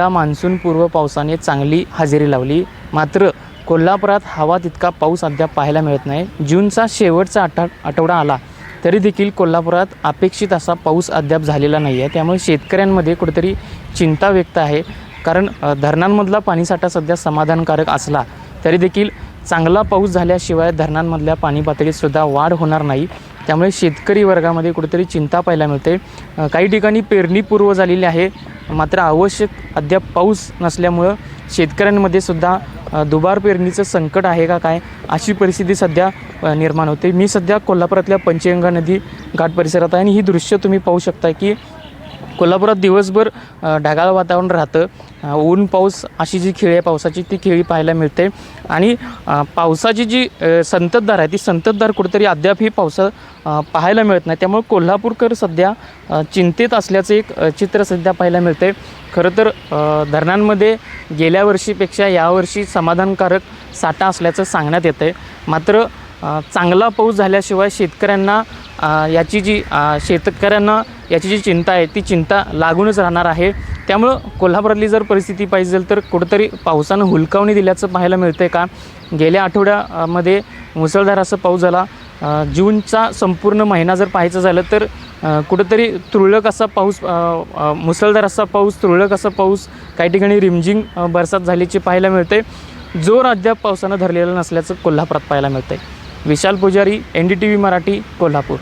या मान्सूनपूर्व पावसाने चांगली हजेरी लावली. मात्र कोल्हापुरात हवा तितका पाऊस अद्याप पाहायला मिळत नाही. जूनचा शेवटचा आठ आठवडा आला तरी देखील कोल्हापुरात अपेक्षित असा पाऊस अद्याप झालेला नाही आहे त्यामुळे शेतकऱ्यांमध्ये कुठेतरी चिंता व्यक्त आहे. कारण धरणांमधला पाणीसाठा सध्या समाधानकारक असला तरी देखील चांगला पाऊस झाल्याशिवाय धरणांमधल्या पाणी पातळीतसुद्धा वाढ होणार नाही. त्यामुळे शेतकरी वर्गामध्ये कुठेतरी चिंता पाहायला मिळते. काही ठिकाणी पेरणीपूर्व झालेली आहे. मात्र आवश्यक अद्याप पाऊस नसल्यामुळं शेतकऱ्यांमध्ये सुद्धा दुबार पेरणीचं संकट आहे का काय अशी परिस्थिती सध्या निर्माण होते. मी सध्या कोल्हापुरातल्या पंचगंगा नदी घाट परिसरात आहे आणि ही दृश्य तुम्ही पाहू शकता की कोल्हापुरात दिवसभर ढगाळ वातावरण राहतं. ऊन पाऊस अशी जी खेळी आहे पावसाची ती खेळी पाहायला मिळते. आणि पावसाची जी संततधार आहे ती संततधार कुठेतरी अद्याप ही पावसा पाहायला मिळत नाही. त्यामुळे कोल्हापूरकर सध्या चिंतेत असल्याचं एक चित्र सध्या पाहायला मिळते खरं तर धरणांमध्ये गेल्या वर्षीपेक्षा यावर्षी समाधानकारक साठा असल्याचं सांगण्यात येतं आहे मात्र चांगला पाऊस झाल्याशिवाय शेतकऱ्यांना याची जी शेतकऱ्यांना याची जी चिंता आहे ती चिंता लागूनच राहणार आहे. त्यामुळं कोल्हापुरातली जर परिस्थिती पाहिजे तर कुठंतरी पावसानं हुलकावणी दिल्याचं पाहायला मिळतं आहे का? गेल्या आठवड्यामध्ये मुसळधार असं पाऊस झाला. जूनचा संपूर्ण महिना जर पाहायचं झालं तर कुठंतरी तुरळक असा पाऊस मुसळधार असा पाऊस तुरळक असा पाऊस काही ठिकाणी रिमझिम बरसात झाल्याची पाहायला मिळते जोर अद्याप पावसानं धरलेला नसल्याचं कोल्हापुरात पाहायला मिळतंय. Vishal Pujari N D T V Marathi Kolhapur.